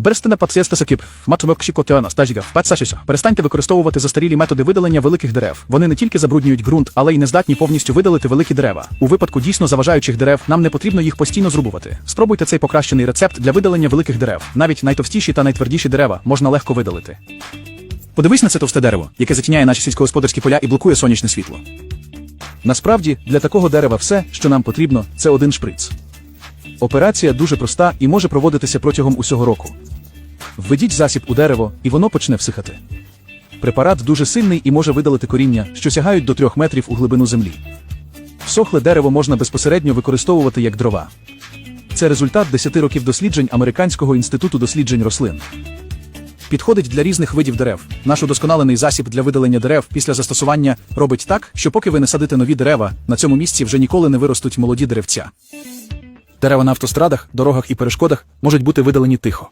Берестина пацієста сакіп, матомок стажіга, пацашіша. Перестаньте використовувати застарілі методи видалення великих дерев. Вони не тільки забруднюють ґрунт, але й не здатні повністю видалити великі дерева. У випадку дійсно заважаючих дерев нам не потрібно їх постійно зрубувати. Спробуйте цей покращений рецепт для видалення великих дерев. Навіть найтовстіші та найтвердіші дерева можна легко видалити. Подивись на це товсте дерево, яке затіняє наші сільськогосподарські поля і блокує сонячне світло. Насправді, для такого дерева все, що нам потрібно, це один шприц. Операція дуже проста і може проводитися протягом усього року. Введіть засіб у дерево, і воно почне всихати. Препарат дуже сильний і може видалити коріння, що сягають до 3 метрів у глибину землі. Всохле дерево можна безпосередньо використовувати як дрова. Це результат 10 років досліджень Американського інституту досліджень рослин. Підходить для різних видів дерев. Наш удосконалений засіб для видалення дерев після застосування робить так, що поки ви не садите нові дерева, на цьому місці вже ніколи не виростуть молоді деревця. Дерева на автострадах, дорогах і перешкодах можуть бути видалені тихо.